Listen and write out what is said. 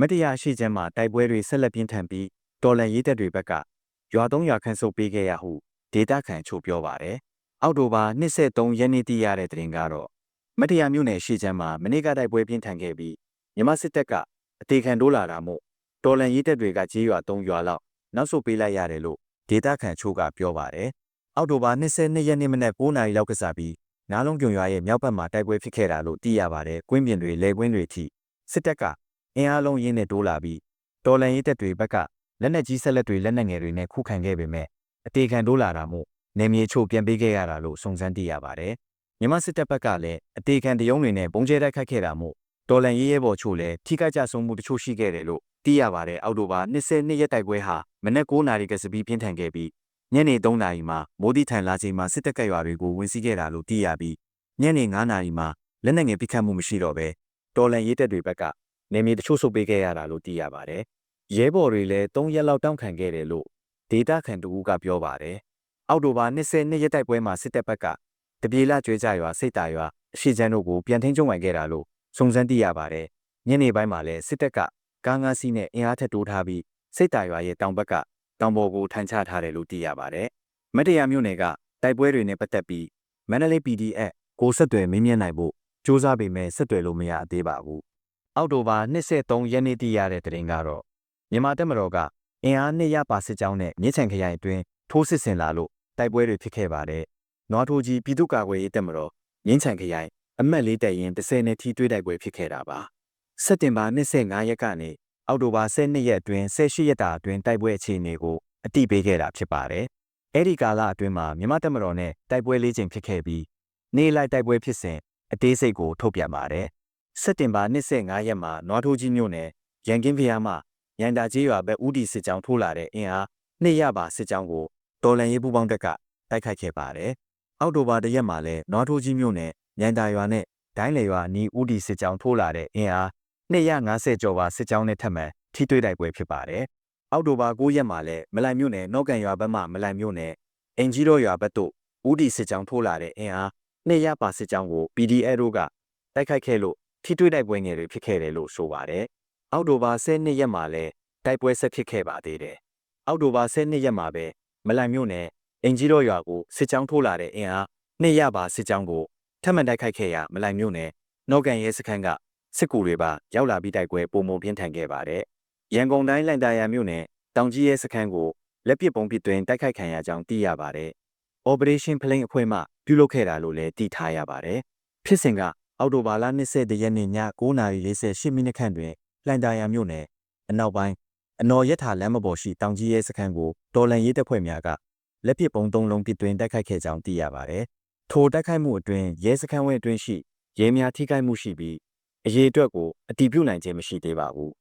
မတရားရှိချမ်းမှာတိုက်ပွဲတွေဆက်လက်ပြင်းထန်ပြီးတော်လန်ရေးတပ်တွေဘက်ကရွာသုံးရွာခန့်ဆုတ်ပေးခဲ့ရဟုဒေတာခန်ချို့ပြောပါတယ်။အောက်တိုဘာ23ရက်နေ့တည်ရတဲ့တင်ကတော့မတရားမြို့နယ်ရှိချမ်းမှာမနေ့ကတိုက်ပွဲပြင်းထန်ခဲ့ပြီးမြန်မာစစ်တပ်ကအသေးခံတိုးလာတာမို့တော်လန်ရေးတပ်တွေကကြေးရွာ3ရွာလောက်နောက်ဆုတ်ပေးလိုက်ရတယ်လို့ဒေတာခန်ချို့ကပြောပါတယ်။အောက်တိုဘာ22ရက်နေ့မနက်9:00နာရီလောက်ကစားပြီးနားလုံးကျုံရွာရဲ့မြောက်ဘက်မှာတိုက်ပွဲဖြစ်ခဲ့တာလို့သိရပါတယ်။ကွင်းပြင်တွေလေကွင်းတွေထိစစ်တပ်က အင်အားလုံးရင်းနဲ့တိုးလာပြီးတော်လန်ရေးတပ်တွေဘက်ကလက်နက်ကြီးဆက်လက်တွေလက်နက်ငယ်တွေနဲ့ခုခံခဲ့ပေမဲ့အသေးခံတိုးလာတာမို့နေမြေချို့ပြန်ပေးခဲ့ရတာလို့စုံစမ်းသိရပါတယ်။မြန်မာစစ်တပ်ဘက်ကလည်းအသေးခံတရုံးတွေနဲ့ပုံကျဲတိုက်ခတ်ခဲ့တာမို့တော်လန်ရေးရဲဘော်ချို့လည်းထိခိုက်ကြဆုံးမှုတချို့ရှိခဲ့တယ်လို့သိရပါတယ်။အောက်တိုဘာ22ရက်တိုက်ပွဲဟာမနက်9:00နာရီကစပြီးပြင်းထန်ခဲ့ပြီးညနေ3နာရီမှာမိုးတိထန်လာချိန်မှာစစ်တပ်ကရွာတွေကိုဝင်စီးခဲ့တာလို့သိရပြီးညနေ9နာရီမှာလက်နက်ငယ်ပစ်ခတ်မှုမရှိတော့ဘဲတော်လန်ရေးတပ်တွေဘက်က နေမြေတချို့ဆုတ်ပေးခဲ့ရတာလို့သိရပါတယ်။ရဲဘော်တွေလည်း3ရက်လောက်တောင်းခံခဲ့တယ်လို့ဒေတာခန်တူကပြောပါတယ်။အောက်တိုဘာ22ရက်တိုက်ပွဲမှာစစ်တပ်ဘက်ကတပြေလာကျွဲကြရွာစိတ်တာရွာအရှိချမ်းတို့ကိုပြန်ထင်းကျုံဝင်ခဲ့တာလို့စုံစမ်းသိရပါတယ်။ညနေပိုင်းမှာလည်းစစ်တပ်ကကားငါးစီးနဲ့အင်အားထက်တိုးထားပြီးစိတ်တာရွာရဲ့တောင်ဘက်ကတောင်ပေါ်ကိုထန်ချထားတယ်လို့သိရပါတယ်။မတရားမြို့နယ်ကတိုက်ပွဲတွေနဲ့ပတ်သက်ပြီးမန္တလေး PDF ကိုဆက်သွယ်မင်းမြတ်နိုင်ဖို့စ조사ပေမဲ့ဆက်သွယ်လို့မရသေးပါဘူး။ အောက်တိုဘာ23ရက်နေ့တည်ရတဲ့တင်ကတော့မြန်မာတပ်မတော်ကအင်အား200ပါစစ်ကြောင်းနဲ့မြစ်ချံခရိုင်အတွင်းထိုးစစ်ဆင်လာလို့တိုက်ပွဲတွေဖြစ်ခဲ့ပါတယ်။နွားထိုးကြီးပြည်သူ့ကာကွယ်ရေးတပ်မတော်မြင်းချံခရိုင်အမှတ်၄တပ်ရင်း30နဲ့ထီးတွေးတိုက်ပွဲဖြစ်ခဲ့တာပါ။စက်တင်ဘာ25ရက်ကနေအောက်တိုဘာ12ရက်အတွင်း18ရက်တာအတွင်းတိုက်ပွဲအခြေအနေကိုအတိပေးခဲ့တာဖြစ်ပါတယ်။အဲ့ဒီကာလအတွင်းမှာမြန်မာတပ်မတော်နဲ့တိုက်ပွဲ၄ချိန်ဖြစ်ခဲ့ပြီးနေ့လိုက်တိုက်ပွဲဖြစ်စဉ်အသေးစိတ်ကိုထုတ်ပြန်ပါတယ်။ စက်တင်ဘာ25ရက်မှာနွားထိုးကြီးမြို့နယ်ရန်ကင်းဖျားမှာရန်တာကြီးရွာဘက်ဦးတီစစ်ကြောင်းထိုးလာတဲ့အင်အားနှစ်ရပါစစ်ကြောင်းကိုတော်လန်ရေးပူးပေါင်းတပ်ကတိုက်ခိုက်ခဲ့ပါတယ်။အောက်တိုဘာတရက်မှာလည်းနွားထိုးကြီးမြို့နယ်ရန်တာရွာနဲ့ဒိုင်းလေရွာအနီးဦးတီစစ်ကြောင်းထိုးလာတဲ့အင်အား250ကျော်ပါစစ်ကြောင်းနဲ့ထပ်မံထိတွေ့တိုက်ပွဲဖြစ်ပါတယ်။အောက်တိုဘာ9ရက်မှာလည်းမလိုင်မြို့နယ်နော့ကန်ရွာဘက်မှမလိုင်မြို့နယ်အင်ကြီးတော်ရွာဘက်သို့ဦးတီစစ်ကြောင်းထိုးလာတဲ့အင်အား200ပါစစ်ကြောင်းကို PDF တို့ကတိုက်ခိုက်ခဲ့လို့ ထိတွေ့တိုက်ပွဲငယ်တွေဖြစ်ခဲ့တယ်လို့ဆိုပါတယ်။အောက်တိုဘာ12ရက်မှာလည်းတိုက်ပွဲဆက်ဖြစ်ခဲ့ပါသေးတယ်။အောက်တိုဘာ12ရက်မှာပဲမလိုင်မြို့နယ်အင်ကြီးတော်ရွာကိုစစ်ကြောင်းထိုးလာတဲ့အင်အား200ပါစစ်ကြောင်းကိုထပ်မံတိုက်ခိုက်ခဲ့ရမလိုင်မြို့နယ်နော့ကန်ရဲစခန်းကစစ်ကူတွေပါရောက်လာပြီးတိုက်ပွဲပုံမပြင်းထန်ခဲ့ပါတယ်။ရန်ကုန်တိုင်းလန်တာယာမြို့နယ်တောင်ကြီးရဲစခန်းကိုလက်ပစ်ပုံပစ်သွင်းတိုက်ခိုက်ခံရကြောင်းသိရပါတယ်။ Operation Plane အဖွဲ့မှပြုလုပ်ခဲ့တာလို့လည်းသိထားရပါတယ်။ဖြစ်စဉ်က အောက်တိုဘာလ20ရက်နေ့ည9:48မိနစ်ခန့်တွင်လန်တာယာမြို့နယ်အနောက်ပိုင်းအနော်ရထာလမ်းမပေါ်ရှိတောင်ကြီးရဲစခန်းကိုတော်လန်ရေးတပ်ဖွဲ့များကလက်ပစ်ပုံသုံးလုံးပစ်သွင်းတိုက်ခိုက်ခဲ့ကြောင်းသိရပါတယ်။ထိုတိုက်ခိုက်မှုအတွင်းရဲစခန်းဝင်းအတွင်းရှိရဲများထိခိုက်မှုရှိပြီးအရေးအတွက်ကိုအတည်ပြုနိုင်ခြင်းမရှိသေးပါဘူး